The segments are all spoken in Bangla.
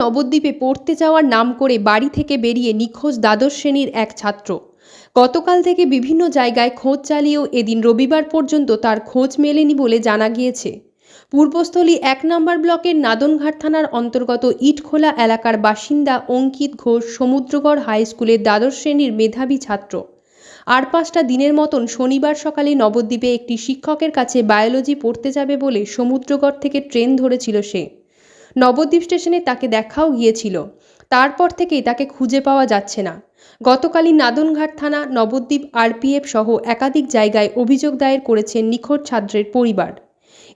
নবদ্বীপে পড়তে যাওয়ার নাম করে বাড়ি থেকে বেরিয়ে নিখোঁজ দ্বাদশ শ্রেণির এক ছাত্র। গতকাল থেকে বিভিন্ন জায়গায় খোঁজ চালিয়েও এদিন রবিবার পর্যন্ত তার খোঁজ মেলেনি বলে জানা গিয়েছে। পূর্বস্থলী এক নম্বর ব্লকের নাদনঘাট থানার অন্তর্গত ইটখোলা এলাকার বাসিন্দা অঙ্কিত ঘোষ সমুদ্রগড় হাই স্কুলের দ্বাদশ শ্রেণির মেধাবী ছাত্র। আর পাঁচটা দিনের মতন শনিবার সকালে নবদ্বীপে একটি শিক্ষকের কাছে বায়োলজি পড়তে যাবে বলে সমুদ্রগড় থেকে ট্রেন ধরেছিল সে। নবদ্বীপ স্টেশনে তাকে দেখাও গিয়েছিল। তারপর থেকেই তাকে খুঁজে পাওয়া যাচ্ছে না। গতকালই নাদনঘাট থানা নবদ্বীপ আরপিএফ সহ একাধিক জায়গায় অভিযোগ দায়ের করেছেন নিখোঁজ ছাত্রের পরিবার।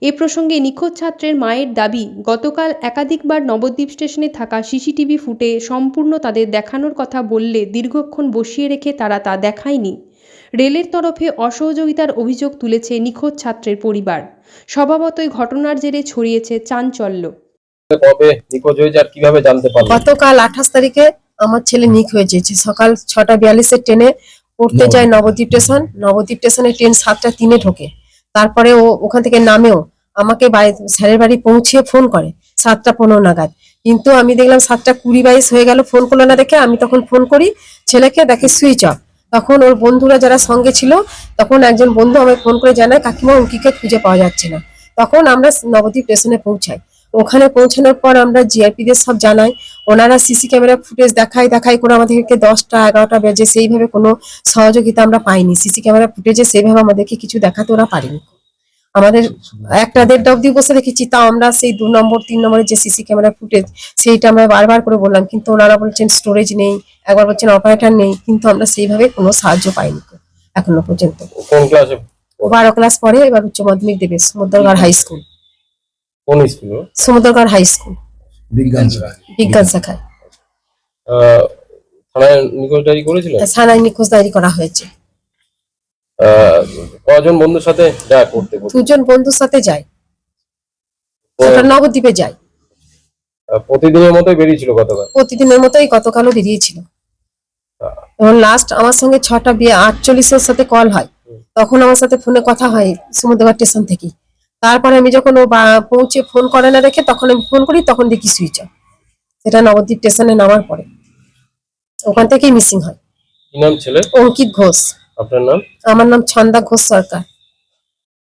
এ প্রসঙ্গে নিখোঁজ ছাত্রের মায়ের দাবি, গতকাল একাধিকবার নবদ্বীপ স্টেশনে থাকা সিসিটিভি ফুটে সম্পূর্ণ তাদের দেখানোর কথা বললে দীর্ঘক্ষণ বসিয়ে রেখে তারা তা দেখায়নি। রেলের তরফে অসহযোগিতার অভিযোগ তুলেছে নিখোঁজ ছাত্রের পরিবার। স্বভাবতই ঘটনার জেরে ছড়িয়েছে চাঞ্চল্য। কবে নিখোঁজ হয়েছে আর কীভাবে জানতে পারলেন? গতকাল আঠাশ তারিখে আমার ছেলে নিক হয়ে যেছে সকাল ছটা বিয়াল্লিশের ট্রেনে পড়তে যায় নবদ্বীপ স্টেশন। নবদ্বীপ স্টেশনে ট্রেন সাতটা তিনে ঢোকে। তারপরে ও ওখান থেকে নামেও আমাকে বাড়ি স্যারের বাড়ি পৌঁছিয়ে ফোন করে সাতটা পনেরো নাগাদ। কিন্তু আমি দেখলাম সাতটা কুড়ি বাইশ হয়ে গেল ফোন করল না দেখে। আমি তখন ফোন করি ছেলেকে দেখে সুইচ অফ। তখন ওর বন্ধুরা যারা সঙ্গে ছিল তখন একজন বন্ধু আমায় ফোন করে জানায় কাকিমা অঙ্কিকে খুঁজে পাওয়া যাচ্ছে না। তখন আমরা নবদ্বীপ স্টেশনে পৌঁছাই। ওখানে পৌঁছানোর পর আমরা জিআরপি দের সব জানাই। ওনারা সিসি ক্যামেরা ফুটেজ দেখাই দেখাই করে আমাদেরকে দশটা এগারোটা বেজে সেইভাবে কোনো সহযোগিতা আমরা পাইনি। সিসি ক্যামেরা ফুটেজে সেইভাবে আমাদেরকে কিছু দেখাতে ওরা পারেনি। আমাদের একটা দেড়টা অব্দি বসে দেখেছি তাও আমরা সেই দু নম্বর তিন নম্বরের যে সিসি ক্যামেরা ফুটেজ সেইটা আমরা বারবার করে বললাম। কিন্তু ওনারা বলছেন স্টোরেজ নেই একবার বলছেন অপারেটর নেই কিন্তু আমরা সেইভাবে কোনো সাহায্য পাইনি এখনও পর্যন্ত। কোন ক্লাসে বারো ক্লাস পরে এবার উচ্চ মাধ্যমিক দেবে সমুদ্রগড় হাই স্কুল কোন স্কুল সমুদ্রগড় হাই স্কুল। বিজ্ঞান শাখায়। বিজ্ঞান শাখায়। থানায় নিখোঁজ ডায়েরি করেছিলেন? থানায় নিখোঁজ ডায়েরি করা হয়েছে। আহ, কজন বন্ধুর সাথে যায় পড়তে দুজন বন্ধুর সাথে যায়। ওটা নবদ্বীপে যায়। প্রতিদিনের মতোই বেরিয়েছিল গতকাল? প্রতিদিনের মতোই গতকালও বেরিয়েছিল। এবং লাস্ট আমার সঙ্গে ছটা বিয়ে আটচল্লিশের সাথে কল হয়। তখন আমার সাথে ফোনে কথা হয় সমুদ্রঘাট স্টেশন থেকে তারপরে আমি যখন ও বা- পৌঁছে ফোন করে না রেখে তখন আমি ফোন করি তখন দেখি সুইচ অফ সেটা নবদ্বীপ স্টেশনে নামার পরে। ওখান থেকেই মিসিং হয়। নাম ছেলে? অঙ্কিত ঘোষ। আপনার নাম? আমার নাম ছন্দা ঘোষ সরকার।